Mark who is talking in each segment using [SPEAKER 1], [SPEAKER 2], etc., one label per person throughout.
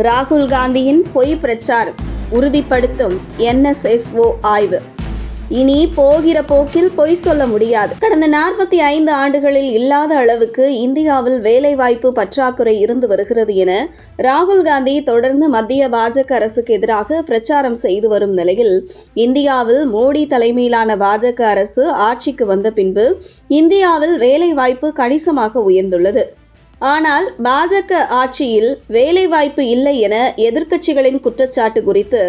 [SPEAKER 1] ராகுல் காந்தியின் பொய் பிரச்சாரம் உறுதிப்படுத்தும் என்எஸ்எஸ்ஓ ஆய்வு. இனி போகிற போக்கில் பொய் சொல்ல முடியாது. கடந்த நாற்பத்தி ஐந்து ஆண்டுகளில் இல்லாத அளவுக்கு இந்தியாவில் வேலைவாய்ப்பு பற்றாக்குறை இருந்து வருகிறது என ராகுல் காந்தி தொடர்ந்து மத்திய பாஜக அரசுக்கு எதிராக பிரச்சாரம் செய்து வரும் நிலையில் இந்தியாவில் மோடி தலைமையிலான பாஜக அரசு ஆட்சிக்கு வந்த பின்பு இந்தியாவில் வேலைவாய்ப்பு கணிசமாக உயர்ந்துள்ளது. ஆனால் பாஜக ஆட்சியில் வேலைவாய்ப்பு இல்லை என எதிர்க்கட்சிகளின் குற்றச்சாட்டு குறித்து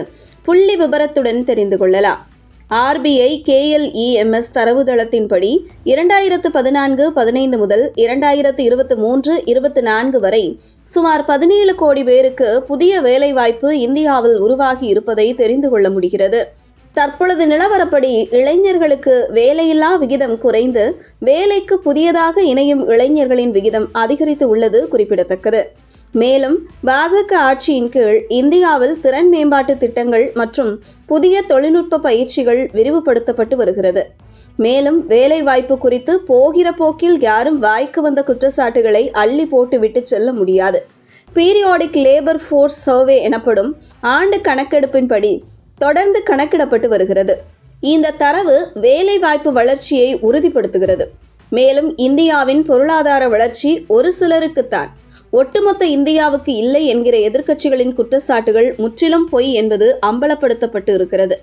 [SPEAKER 1] புள்ளி விபரத்துடன் தெரிந்து கொள்ளலாம். ஆர்பிஐ கேஎல்இஎம்எஸ் தரவுதளத்தின்படி இரண்டாயிரத்து பதினான்கு பதினைந்து முதல் இரண்டாயிரத்து இருபத்தி மூன்று இருபத்தி நான்கு வரை சுமார் பதினேழு கோடி பேருக்கு புதிய வேலைவாய்ப்பு இந்தியாவில் உருவாகி இருப்பதை தெரிந்து கொள்ள முடிகிறது. தற்பொழுது நிலவரப்படி இளைஞர்களுக்கு வேலையில்லா விகிதம் குறைந்து வேலைக்கு புதியதாக இணையும் இளைஞர்களின் விகிதம் அதிகரித்து உள்ளது குறிப்பிடத்தக்கது. மேலும் பாஜக ஆட்சியின் கீழ் இந்தியாவில் திறன் மேம்பாட்டு திட்டங்கள் மற்றும் புதிய தொழில்நுட்ப பயிற்சிகள் விரிவுபடுத்தப்பட்டு வருகிறது. மேலும் வேலைவாய்ப்பு குறித்து போகிற போக்கில் யாரும் வாய்க்கு வந்த குற்றச்சாட்டுகளை அள்ளி போட்டுவிட்டு செல்ல முடியாது. பீரியாடிக் லேபர் ஃபோர்ஸ் சர்வே எனப்படும் ஆண்டு கணக்கெடுப்பின்படி தொடர்ந்து கணக்கிடப்பட்டு வருகிறது. இந்த தரவு வேலைவாய்ப்பு வளர்ச்சியை உறுதிப்படுத்துகிறது. மேலும் இந்தியாவின் பொருளாதார வளர்ச்சி ஒரு சிலருக்குத்தான். ஒட்டுமொத்த இந்தியாவுக்கு இல்லை என்கிற எதிர்க்கட்சிகளின் குற்றச்சாட்டுகள் முற்றிலும் பொய் என்பது அம்பலப்படுத்தப்பட்டு இருக்கிறது.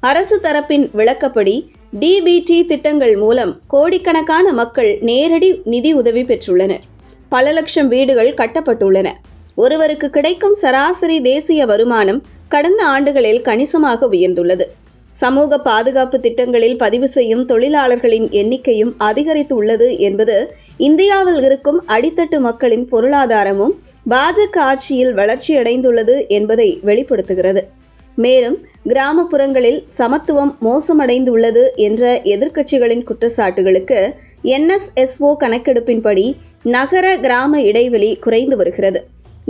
[SPEAKER 1] அரசு தரப்பின் விளக்கப்படி டிபிடி திட்டங்கள் மூலம் கோடிக்கணக்கான மக்கள் நேரடி நிதி உதவி பெற்றுள்ளனர். பல லட்சம் வீடுகள் கட்டப்பட்டுள்ளன. ஒருவருக்கு கிடைக்கும் சராசரி தேசிய வருமானம் கடந்த ஆண்டுகளில் கணிசமாக உயர்ந்துள்ளது. சமூக பாதுகாப்பு திட்டங்களில் பதிவு செய்யும் தொழிலாளர்களின் எண்ணிக்கையும் அதிகரித்து உள்ளது என்பது இந்தியாவில் இருக்கும் அடித்தட்டு மக்களின் பொருளாதாரமும் பாஜக ஆட்சியில் வளர்ச்சியடைந்துள்ளது என்பதை வெளிப்படுத்துகிறது. மேலும் கிராமப்புறங்களில் சமத்துவம் மோசமடைந்துள்ளது என்ற எதிர்க்கட்சிகளின் குற்றச்சாட்டுகளுக்கு என்எஸ்எஸ்ஓ கணக்கெடுப்பின்படி நகர கிராம இடைவெளி குறைந்து வருகிறது.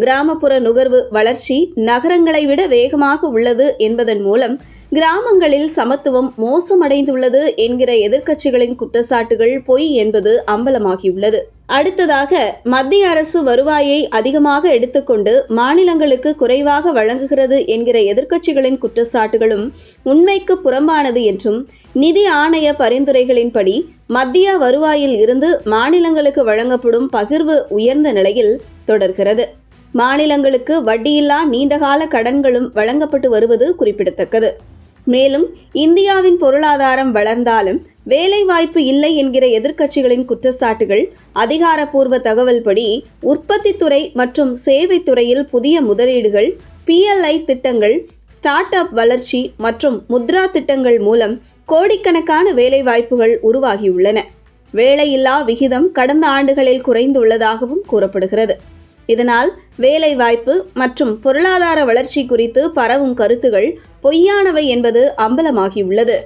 [SPEAKER 1] கிராமப்புற நுகர்வு வளர்ச்சி நகரங்களை விட வேகமாக உள்ளது என்பதன் மூலம் கிராமங்களில் சமத்துவம் மோசமடைந்துள்ளது என்கிற எதிர்க்கட்சிகளின் குற்றச்சாட்டுகள் பொய் என்பது அம்பலமாகியுள்ளது. அடுத்ததாக மத்திய அரசு வருவாயை அதிகமாக எடுத்துக்கொண்டு மாநிலங்களுக்கு குறைவாக வழங்குகிறது என்கிற எதிர்க்கட்சிகளின் குற்றச்சாட்டுகளும் உண்மைக்கு புறம்பானது என்றும் நிதி ஆணைய பரிந்துரைகளின்படி மத்திய வருவாயில் இருந்து மாநிலங்களுக்கு வழங்கப்படும் பகிர்வு உயர்ந்த நிலையில் தொடர்கிறது. மாநிலங்களுக்கு வட்டியில்லா நீண்டகால கடன்களும் வழங்கப்பட்டு வருவது குறிப்பிடத்தக்கது. மேலும் இந்தியாவின் பொருளாதாரம் வளர்ந்தாலும் வேலைவாய்ப்பு இல்லை என்கிற எதிர்க்கட்சிகளின் குற்றச்சாட்டுகள் அதிகாரப்பூர்வ தகவல்படி உற்பத்தி துறை மற்றும் சேவை துறையில் புதிய முதலீடுகள் பிஎல்ஐ திட்டங்கள் ஸ்டார்ட் அப் வளர்ச்சி மற்றும் முத்ரா திட்டங்கள் மூலம் கோடிக்கணக்கான வேலைவாய்ப்புகள் உருவாகியுள்ளன. வேலையில்லா விகிதம் கடந்த ஆண்டுகளில் குறைந்துள்ளதாகவும் கூறப்படுகிறது. இதனால் வேலைவாய்ப்பு மற்றும் பொருளாதார வளர்ச்சி குறித்து பரவும் கருத்துகள் பொய்யானவை என்பது அம்பலமாகியுள்ளது.